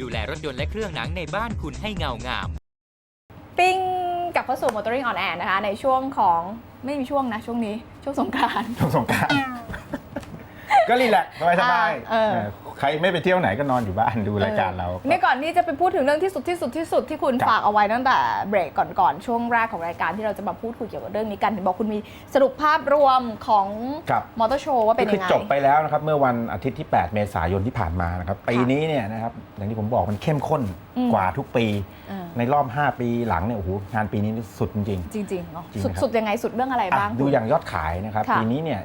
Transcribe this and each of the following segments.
ดูแลรถยนต์และเครื่องหนังในบ้านคุณให้เงางาม ปิ้งกลับเข้าสู่ Motoring on Air นะคะ ในช่วงของไม่มีช่วงนะ ช่วงนี้ช่วงสงกรานต์ช่วงสงกราร ก็รีแลกซ์สบายๆเออ เออใครไม่ไปเที่ยวไหนก็นอนอยู่บ้านดูรายการเรา เนี่ยก่อนที่จะไปพูดถึงเรื่องที่สุดที่สุดที่สุดที่คุณครับ ฝากเอาไว้ตั้งแต่เบรกก่อนๆช่วงแรกของรายการที่เราจะมาพูดคุยเกี่ยวกับเรื่องนี้กันเห็นบอกคุณมีสรุปภาพรวมของครับ มอเตอร์โชว์ว่าเป็นก็คืยังไง จบไปแล้วนะครับ เมื่อวันอาทิตย์ที่ 8 เมษายนที่ผ่านมานะครับ ปีนี้เนี่ยนะครับ อย่างที่ผมบอกมันเข้มข้นอืม กว่าทุกปี เออในรอบ 5 ปีหลังเนี่ยโอ้โหงานปีนี้สุดจริง จริงๆเนาะจริงสุดนะครับ สุดยังไงสุดเรื่องอะไรๆอะบ้าง ดูคุณอย่างยอดขายนะครับ ค่ะ ปีนี้เนี่ย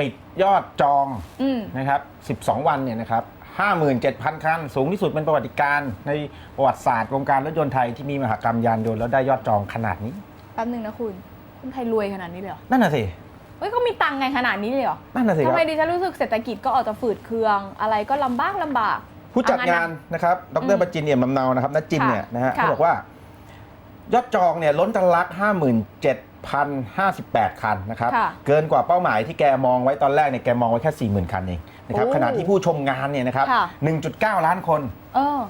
ปิดยอดจองอืม นะครับ 12 วันเนี่ยนะครับ 57,000 คัน สูงที่สุดเป็นประวัติการณ์ในประวัติศาสตร์วงการรถยนต์ไทยที่มีมหกรรมยานยนต์แล้วได้ยอดจองขนาดนี้ แป๊บนึงนะคุณคุณไทยรวยขนาดนี้เลยเหรอ นั่นน่ะสิ เฮ้ยเขามีตังค์ไงขนาดนี้เลยเหรอนั่นน่ะสิคทำรับ ไมดิฉันรู้สึกเศรษฐกิจก็ออกจะฝืดเคือง อะไรก็ลำบากลำบาก ผู้จัดเองานนะครับ ดอืรมประจินเอี่ยมลำเนานะครับนัจินค่ะเนี่ยนะฮะค่ะ เขาบอกว่า ยอดจองเนี่ยล้นทะลัก 57,058 คันนะครับ ค่ะเกินกว่าเป้าหมายที่แกมองไว้ตอนแรกเนี่ยแกมองไว้แค่ 40,000 คันเองนะครับโอ้ขณะที่ผู้ชมงานเนี่ยนะครับ ค่ะ 1.9 ล้านคน เออ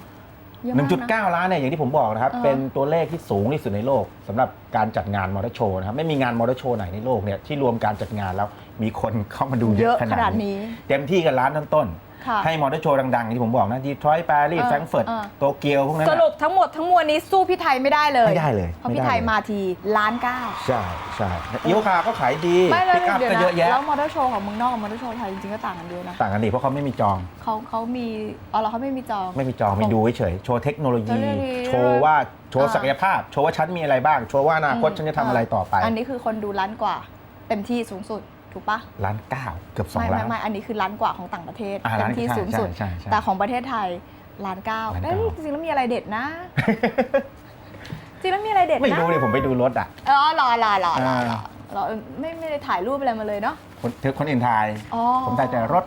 เยอะมากนะ 1.9 ล้านเนี่ยอย่างที่ผมบอกนะครับเออเป็นตัวเลขที่สูงที่สุดในโลกสำหรับการจัดงานมอเตอร์โชว์นะครับ ไม่มีงานมอเตอร์โชว์ไหนในโลกเนี่ยที่รวมการจัดงานแล้วมีคนเข้ามาดูเยเยอะอะขขนานาดดนี้ นี้ เต็มที่กันล้านต้นๆ ค่ะให้มอเตอร์โชว์ดังๆอย่างที่ผมบอกนะดีทรอยต์ปารีสเออแฟรงก์เฟิร์ตเออ โตเกียวพวกนั้นสน่ะ รุปทั้งหมดทั้งมวลนี้สู้พี่ไทยไม่ได้เลยไม่ได้เลยเพราะไม่พี่ได้ไทยเลย มาทีล้านเก้าใช่ใช่อีโอคาก็ขายดีไม่เลยปิกอัพเดี๋ยวก็นะเยอะแยะแล้วมอเตอร์โชว์ของเมืองนอกกับมอเตอร์โชว์ไทยจริงๆก็ต่างกันเยอะนะต่างกันดีเพราะเขาไม่มีจอง เขาเขามีอ๋อเหรอเขาไม่มีจอง ไม่มีจองมีดูเฉยๆโชว์เทคโนโลยี เทคโนโลยีโชว์ว่าโชว์อ่าศักยภาพ โชว์ว่าฉันมีอะไรบ้าง โชว์ว่าอนาคตฉันจะทำอะไรต่อไป อันนี้คือคนดูล้านกว่า เต็มที่สูงสุด ถูกปะล้านเก้าเกือบสองไม่ล้าไม่น ไม่อันนี้คือล้านกว่าของต่างประเทศอ่าเต็ล้านมที่ใช่สูงสุด ใช่ใช่ใช่แต่ของประเทศไทยล้านเก้าล้านเอ้เก้ายจริงๆแล้วมีอะไรเด็ดนะ จริงๆแล้วมีอะไรเด็ดนะไม่รู้เลยผมไปดูรถอะอ๋อรอรอรอรออ่ารอรอไม่ไม่ได้ถ่ายรูปอะไรมาเลยเนาะคนคนอื่นทาย อ๋อผมทายแต่รถ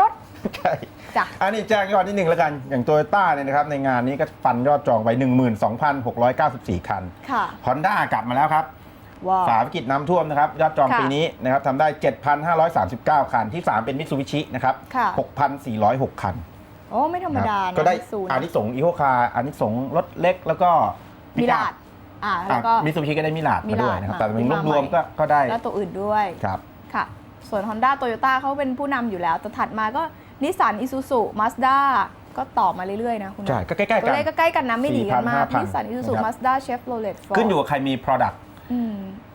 รถใช่ จ้ะ อันนี้แจ้งยอดนิดหนึ่งแล้วกัน อย่างโตโยต้าเนี่ยนะครับ ในงานนี้ก็ฟันยอดจองไป 12,694 คันค่ะ Honda กลับมาแล้วครับ ว้าวฝาวิกฤตน้ำท่วมนะครับยอดจองค่ะ ปีนี้นะครับทำได้ 7,539 คัน ที่ 3 เป็นมิ t ซูบิชินะครับ ค่ะ 6,406 คันโอ้ไม่ธรรมดาครับนะก็ได้ศูนย์อานิสงส์อีโคคาอานิสงส์รถเล็กแล้วก็มิลาดอ่าแล้วก็ มิ t ซูบิชิก็ได้มิลาดมิมาลาดด้วยนะครับ มาแต่เป็นที่มารวมใหม่ๆก็ก็ได้แล้วตัวอื่นด้วยครับ ค่ะ ส่วน Honda Toyota เขาเป็นผู้นำอยู่แล้ว แต่ถัดมาก็นิสสันอิซูซุมาสด้าก็ต่อมาเรื่อย ๆ นะคุณใช่ก็ใกล้ๆตักัวนเลขก็ใกล้กันนะไม่หนีกันมาก4,000นิสสันอิซูซุนะครับ มาสด้าเชฟโรเลต ขึ้นอยู่กับใครมี Product อืม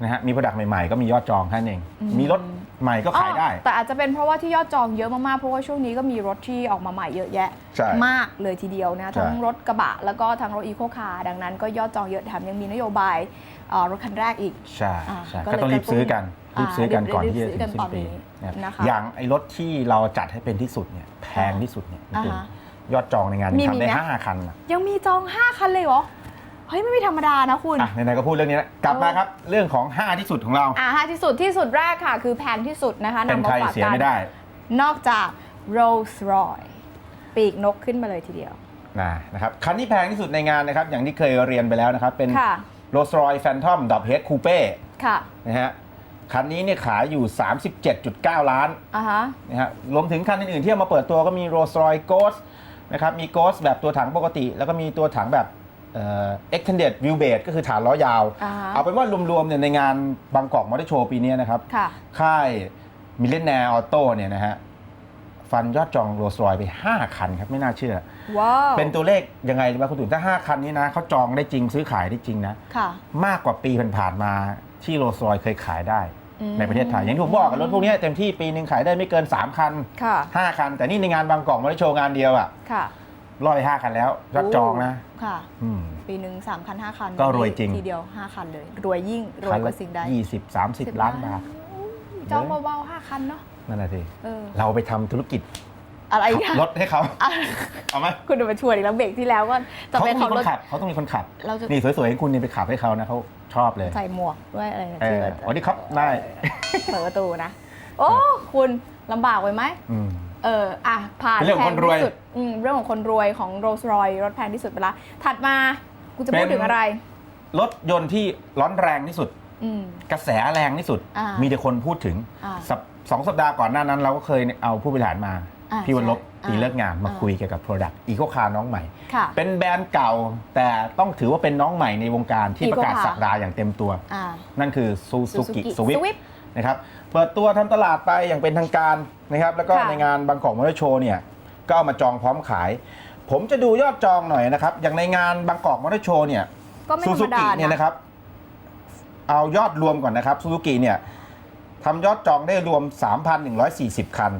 นะฮะมี Product ใหม่ๆก็มียอดจองแค่นั้นเองอืมมีรถใหม่ก็ขายได้อ๋อแต่อาจจะเป็นเพราะว่าที่ยอดจองเยอะมากๆ เพราะว่าช่วงนี้ก็มีรถที่ออกมาใหม่เยอะแยะใช่มากเลยทีเดียวนะใช่ทั้งรถกระบะ แล้วก็ทั้งรถอีโคคาร์ดังนั้นก็ยอดจองเยอะแถมยังมีนโยบายเอ่อรถคันแรกอีก ใช่อ่าใช่ก็ก็เลยต้องรีบซื้อกันกระตุ้นรีบซื้อกันอ่าก่อนรีบที่ซื้จะอถึกันงตอนสิ้นปีนี้นะครับนะคะอย่างไอ้รถที่เราจัดให้เป็นที่สุดเนี่ยแพงที่สุดเนี่ยจอ่าริงฮะๆยอดจองในงานมีนี้ทำได้มีไหมห้าคันอะยังมีจอง5คันเลยเหรอเฮ้ยไม่มีธรรมดานะคุณ อะไหนๆก็พูดเรื่องนี้แล้วกลับมาครับ เรื่องของ 5 ที่สุดของเราอ่าห้าที่สุดที่สุดแรกค่ะ คือแพงที่สุดนะคะเป็นนำมาใครฝากเสียกันไม่ได้นอกจาก Rolls Royce ปีกนกขึ้นมาเลยทีเดียว นะนะครับคันที่แพงที่สุดในงานนะครับ อย่างที่เคยเรียนไปแล้วนะครับ เป็น ค่ะ Rolls Royce Phantom d o p h e a d Coupe ค่ะนะฮะคันนี้เนี่ยขายอยู่ 37.9 ล้าน อ่าฮะ นะฮะรวมถึงคันอื่นๆที่เอามาเปิดตัวก็มี Rolls Royce Ghost นะครับมี Ghost แบบตัวถังปกติ แล้วก็มีตัวถังแบบ เอ่อ extended wheelbase ก็คือฐานล้อยาว อ่าฮะ เอาเป็นว่ารวมๆเนี่ยในงานบางกอกมอเตอร์โชว์ปีนี้นะครับ ค่ะ ค่ายมิเลนแนร์ออโต้เนี่ยนะฮะ ฟันยอดจองโรลส์รอยไป 5 คันครับ ไม่น่าเชื่อ ว้าว เป็นตัวเลขยังไงรู้ไหมคุณตุ๋นถ้า 5 คันนี้นะเขาจองได้จริงซื้อขายได้จริงนะ ค่ะมากกว่าปีผ่านๆมาที่โรลส์รอยเคยขายได้ อืมในประเทศไทย อย่างที่ผมบอกกับรถพวกเนี้ยเต็มที่ปีหนึ่งขายได้ไม่เกิน 3 คัน ค่ะ 5 คัน แต่นี่ในงานบางกอกมอเตอร์โชว์งานเดียวอะค่ะ ร้อยห้าคันแล้วยอดจองนะค่ะ อืม ปีหนึ่งสามคันห้าคันก็รวยจริง ทีเดียวห้าคันเลย รวยยิ่ง รวยคันกละว่าสิ่งใดยี่สิบสามสิบล้านบาทจองเบาๆห้าคันเนาะนั่นแหละสิเออเราไปทำธุรกิจอะไรขัอะบรถให้เขาอะเอาไหมคุณดูมาชวนอีกแล้วเบรกที่แล้วก็จะเขาเป็ต้อนงขมีองรถคนขับเขาต้องมีคนขับเราจะนี่สวยๆให้คุณนี่ไปขับให้เขานะเขาชอบเลยใส่หมวกด้วยอะไรนะเอที่อว่าสวัสดีครับได้เปิดประตูนะ โอ้ คุณลำบากไปไหม อืม เอออะผ่านเป็นเรื่องของคนรวยแพที่สุดอืมเรื่องของคนรวยของโรลส์รอยรถแพงที่สุดไปละถัดมากูจะพูดเป็นถึงอะไร รถยนต์ที่ร้อนแรงที่สุด อืม กระแสแรงที่สุด อ่ามีมีแต่คนพูดถึงอ่าสัปสองสัปดาห์ก่อนหน้านั้น เราก็เคยเอาผู้บริหารมา อ่าพี่วันลบใช่ตีเลิกงามมาอ่า คุยเกี่ยวกับ Product Eco Car น้องใหม่ ค่ะ เป็นแบรนด์เก่าแต่ต้องถือว่าเป็นน้องใหม่ในวงการที่ Eco ประกาศ Car สักดาอย่างเต็มตัว อ่านั่นคือ Suzuki Suzuki Swift Swift นะครับเปิดตัวทำตลาดไปอย่างเป็นทางการนะครับแล้วก็ค่ะในงานบางกอกมอเตอร์โชว์เนี่ยก็เอามาจองพร้อมขาย ผมจะดูยอดจองหน่อยนะครับ อย่างในงานบางกอกมอเตอร์โชว์เนี่ยก็ไม่ธซูรรซูมดากิเนี่ยนะครับเอายอดรวมก่อนนะครับซูซูกิเนี่ยทำยอดจองได้รวม 3,140 คัน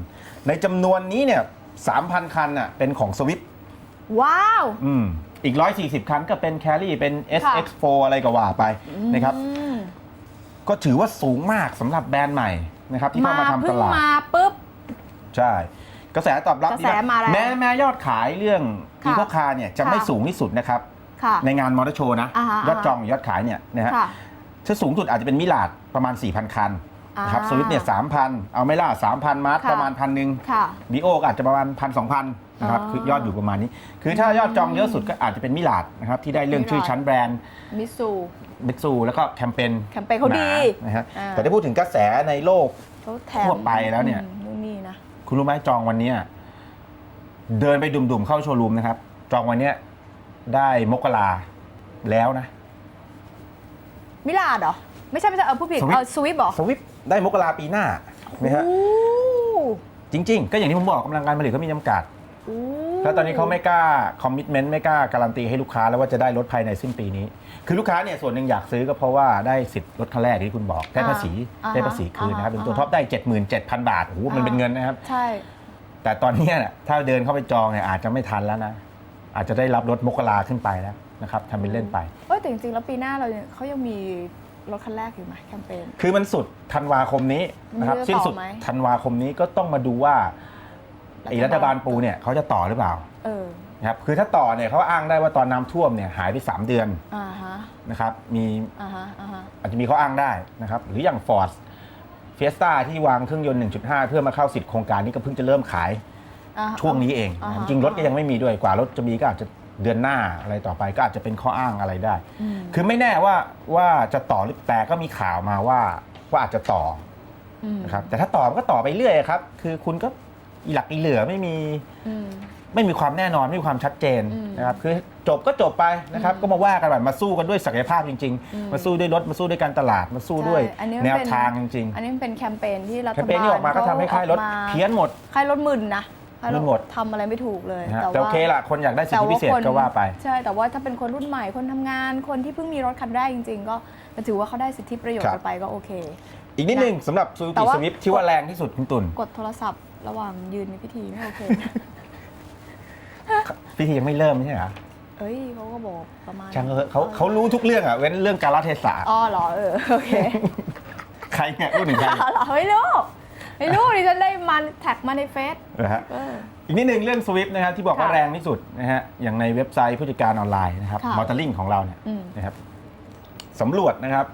ในจำนวนนี้เนี่ย 3,000 คันน่ะเป็นของสวิ t ว้าว อืม อีก 140 คันก็เป็นแครี่เป็นค่ะ SX4 อะไรก็ว่าไปนะครับอืม ก็ถือว่าสูงมากสำหรับแบรนด์ใหม่นะครับที่เข้ามาทำเพิ่ตงลาดมาปุ๊บ ใช่ กระแสตอบรับกระแสดีมาแล้วแม้แม้ยอดขายเรื่องค่ะอีโคคาร์เนี่ยจะค่ะไม่สูงที่สุดนะครับค่ะในงานมอเตอร์โชว์นะอ่าฮะยอดจองหรือยอดขายเนี่ยนะฮะค่ะถ้าสูงสุดอาจจะเป็นมิลาดประมาณ 4,000 คัน นะครับอ่าสวิตเนี่ย3,000เอาไม่ล่ะ3,000มาร์ทค่ะ ประมาณพันหนึ่งค่ะบีโอก็อาจจะประมาณพันสองพันนะครับอ๋อคือยอดอยู่ประมาณนี้ คือถ้ายอดจองเยอะสุดก็อาจจะเป็นมิลาดนะครับที่ได้เรื่องมิลาด ชื่อชั้นแบรนด์มิสู บิ๊กซูแล้วก็แคมเปญแคมเปญเขาดีหนะฮะอ่า แต่ถ้าพูดถึงกระแสในโลก เขาแถมทั่วไปแล้วเนี่ย อืมนู่นนี่นะ คุณรู้ไหมจองวันเนี้ยเดินไปดุ่มๆเข้าโชว์รูมนะครับ จองวันเนี้ยได้มกราแล้วนะ มิลาดเหรอ ไม่ใช่ไม่ใช่เออผู้ผิดสวิฟต์ เออสวิฟต์เหรอ สวิฟ ได้มกราปีหน้านะฮะโอ้จริง ๆ ก็อย่างที่ผมบอกกำลังการผลิตเขามีจำกัดโอ้แล้วตอนนี้เขาไม่กล้าคอมมิชเมนต์ไม่กล้าการันตีให้ลูกค้าแล้วว่าจะได้รถภายในสิ้นปีนี้ คือลูกค้าเนี่ยส่วนหนึ่งอยากซื้อก็เพราะว่าได้สิทธิ์รถคันแรกที่คุณบอกได้ภาษีอ่าได้ภาษีคืนนะครับอ่าเป็นตัวท็อปได้ 77,000 บาทโอ้โหมันเป็นเงินนะครับ ใช่ แต่ตอนเนี้ยน่ะถ้าเดินเข้าไปจองเนี่ยอาจจะไม่ทันแล้วนะ อาจจะได้รับรถมกราขึ้นไปแล้วนะครับทำเป็นเล่นไปเอ้ยแต่จริงๆแล้วปีหน้าเรายังเขายังมี รถคันแรกอยู่ไหมแคมเปญ คือมันสุดธันวาคมนี้นะครับมันจะสิ้นสุดต่อไหม ธันวาคมนี้ก็ต้องมาดูว่าไอ้รัรัฐฐบาบาลลปูเนี่ยเขาจะต่อหรือเปล่าเออนะครับคือถ้าต่อเนี่ยเขาอ้างได้ว่าตอนน้ำท่วมเนี่ยหายไป 3 เดือนอ่าฮะนะครับมีอ่าฮะอ่าฮะอาจจะมีข้ออ้างได้นะครับหรืออย่าง Ford Fiesta ที่วางเครื่องยนต์ 1.5 เพื่อมาเข้าสิทธิ์โครงการนี้ก็เพิ่งจะเริ่มขายอ่าฮะ ช่วงนี้เองอ่าฮะ จริงๆรถก็ยังไม่มีด้วยกว่ารถจะมีก็อาจจะ เดือนหน้าอะไรต่อไปก็อาจจะเป็นข้ออ้างอะไรได้อืมคือไม่แน่ว่าว่าจะต่อหรือแต่ก็มีข่าวมาว่าว่าอาจจะต่ออืมนะครับแต่ถ้าต่อมันก็ต่อไปเรื่อยครับ คือคุณก็อีหลักอีเหลือไม่มีอืมไม่มีความแน่นอนไม่มีความชัดเจนอืมนะครับคือจบก็จบไปนะครับอืมก็มาว่ากันแบบมาสู้กันด้วยศักยภาพจริงอืมๆมาสู้ด้วยรถมาสู้ด้วยการตลาดมาสู้ด้วยใช่อันนี้มันแนวเป็นทางจริงอันนี้มันเป็นแคมเปญที่รัๆฐแคบาลมเปญนี้ออกมาก็ทำให้ค่ายรถออกมาเพี้ยนหมดค่ายรถมึนนะค่าย รมึถนหมดทำอะไรไม่ถูกเลยนะฮะแต่แต่โอว่าเคละคนอยากได้สิทธิพิเศษก็ว่าไป ใช่ แต่ว่าถ้าเป็นคนรุ่นใหม่คนทำงาน คนที่เพิ่งมีรถคันแรกจริง ๆ ก็ก็ถือว่าเขาได้สิทธิประโยชน์ครับ กันไปก็โอเค อีกนิดนึงสำหรับซูแต่กิว่า สวิฟที่ว่าแรงที่สุดคุณตุนกดโทรศัพท์ระหว่างยืนในพิธีไม่โอเค พิธียังไม่เริ่มไม่ใช่เหรอเอ้ยเขาก็บอกประมาณช่างเถอะเขาเขารู้ทุกเรื่องอะเว้นเรื่องการลเทศะอ๋อเหรอเออโอเคใครเนี่ยพูดถึงใครอ๋อเหรอไม่รู้ไม่รู้ดิฉันได้มัน แท็กมาในเฟซนะฮะเออ อีกนิดนึงเรื่อง Swift นะครับที่บอกว่าค่ะแรงที่สุดนะฮะอย่างในเว็บไซต์ผู้จัดการออนไลน์นะครับค่ะมอเตอร์ลิงของเราเนี่ยอืมนะครับสำรวจนะครับ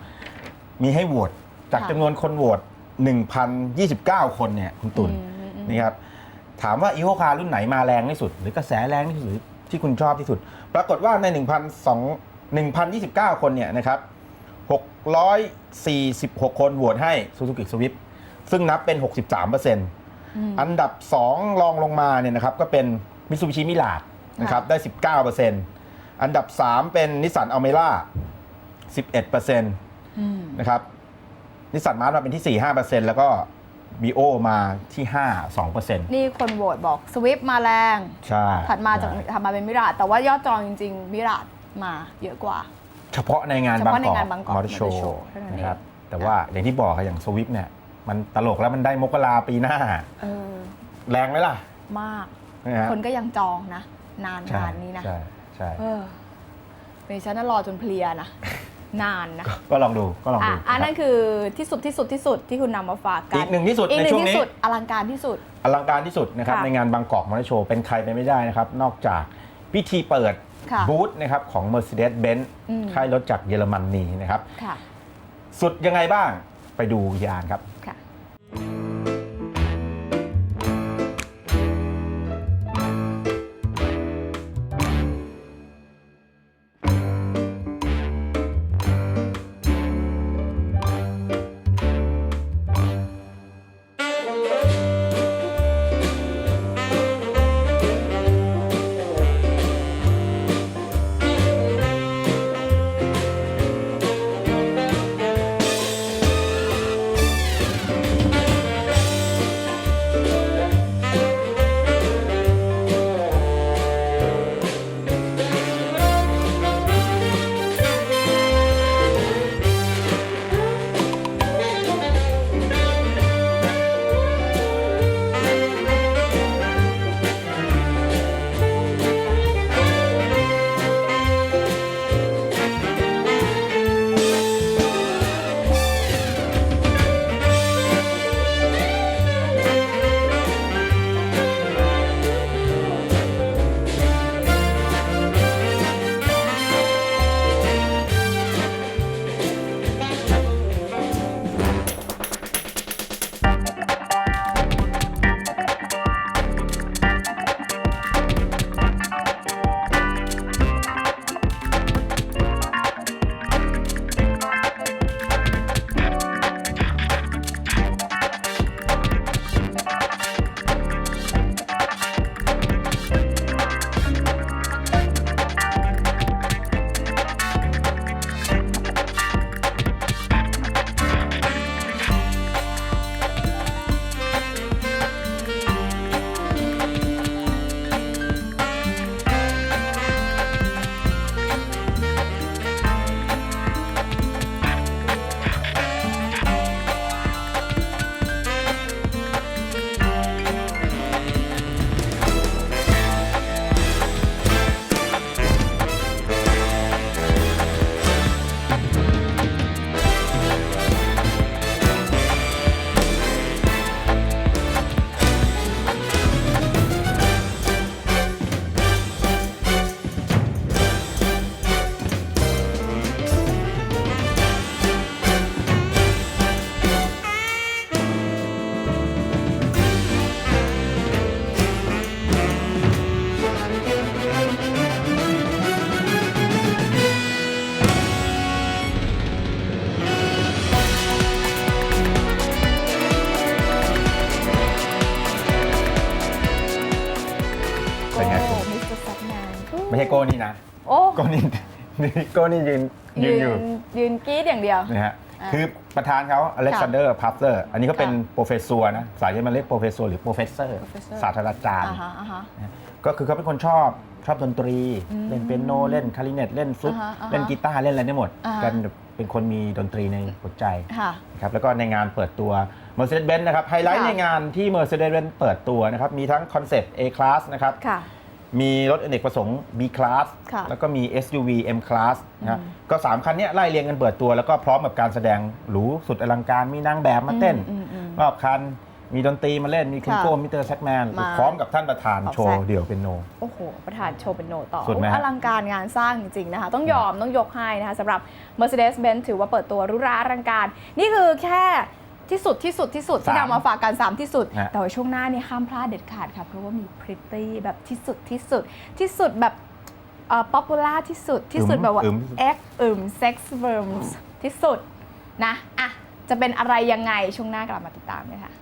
มีให้โหวตจากค่ะ จำนวนคนโหวต1,029 คนเนี่ยคุณตุลอืมอืมอืมนี่ครับถามว่าอีโคคารุ่นไหนมาแรงที่สุด หรือกระแสแรงที่สุดหรือที่คุณชอบที่สุด ปรากฏว่าใน1,200 1,029 คนเนี่ยนะครับ 646 คนโหวตให้ Suzuki Swift ซึ่งนับเป็น 63% อืมอันดับ 2 รองลงมาเนี่ยนะครับก็เป็น Mitsubishi Mirage นะครับได้ 19%อันดับ 3 เป็นนิสสันอัลเมร่า11%อืมนะครับนิสสันมาร์มาเป็นที่ 4 5%แล้วก็บีโอมาที่ 5 2%นี่คนโหวตบอกสวิฟมาแรงใช่ถัดมาจากใช่ถัดมาเป็นมิราดแต่ว่ายอดจองจริง ๆ มิราดมาเยอะกว่า เฉพาะในงานเฉบางพาะในกอกงานบางกอกมอเตอร์โช Motor ว์ Show เท่านั้นเองนะครับแต่ว่าอย่างที่บอกอะอย่างสวิฟเนี่ย มันตลกแล้วมันได้มกราปีหน้า เออ แรงไหมล่ะมากนะฮะคนก็ยังจองนะ นานใช่นานนี้นะ ใช่ใช่เออเป็นฉันน่ะรอจนเพลียนะ นานนะ ก็ลองดูก็ลองอะดูอันนะนั่นคือที่สุดที่สุดที่สุดที่คุณนำมาฝากกันอีกหนึ่งที่สุดอีกในหนึ่ช่งวงที่นี้ สุดอลังการที่สุด อลังการที่สุดนะครับค่ะในงานบางกอกมอเตอร์โชว์เป็นใครไปไม่ได้นะครับ นอกจากพิธีเปิดค่ะบูธนะครับของ Mercedes-Benz อืม ค่ายรถจากเยอรมนีนะครับ ค่ะ สุดยังไงบ้าง ไปดูยานครับ ก้นี่นะโอ้โก้นี่โก้นี่ยืนยืนอยู่ยืนกรีดอย่างเดียวนะฮะอ่าคือประธานเขาอเล็กซานเดอร์พัฟเลอร์อันนี้เขาเป็นค่ะโปรเฟสซัวนะสายจะมาเรียกโปรเฟสซัวหรือโปรเฟสเซอร์ Professor ศาสตราจารย์อ่าฮะอ่าฮะก็คือเขาเป็นคนชอบชอบดนตรีอืมเล่นเปียโนเล่นคลาริเนตเล่นฟลุตอ่าฮะอ่าฮะเล่นกีตาร์เล่นอะไรได้หมดอ่าฮะกันเป็นคนมีดนตรีในหัวใจค่ะนะครับแล้วก็ในงานเปิดตัว Mercedes-Benz นะครับไฮไลท์ค่ะในงานที่ Mercedes-Benz เปิดตัวนะครับมีทั้งคอนเซปต์ A Class นะครับค่ะ มีรถอเนกประสงค์ B Class ค่ะแล้วก็มี SUV M Class นะฮะอืมก็ 3 คันเนี้ยไล่เรียงกันเปิดตัวแล้วก็พร้อมกับการแสดงหรูสุดอลังการมีนางแบบมาเต้น อืมอืมรอบคัน มีดนตรีมาเล่นมีคุณค่ะโก้มิสเตอร์แซกแมนมาพร้อมกับท่านประธานออกโชว์แซกเดี่ยวเป็นโน โอ้โห ประธานโชว์เป็นโนต่อสุดไหมฮะ อลังการงานสร้างจริง ๆ นะคะ ต้องยอมต้องยกให้นะคะสำหรับ Mercedes-Benz ถือว่าเปิดตัวหรุราอลังการ นี่คือแค่ ที่สุดที่สุดที่สุดที่สามนำมาฝากกัน3ที่สุด ฮะ แต่ว่าช่วงหน้านี่ห้ามพลาดเด็ดขาดค่ะ เพราะว่ามีพริตตี้แบบที่สุดที่สุดที่สุดแบบเอ่อป๊อปปูล่าที่สุดที่สุดแบบว่า อึม เอ็กอึมเซ็กซ์เวิร์มที่สุดนะอะจะเป็นอะไรยังไงช่วงหน้ากลับมาติดตามเลยค่ะ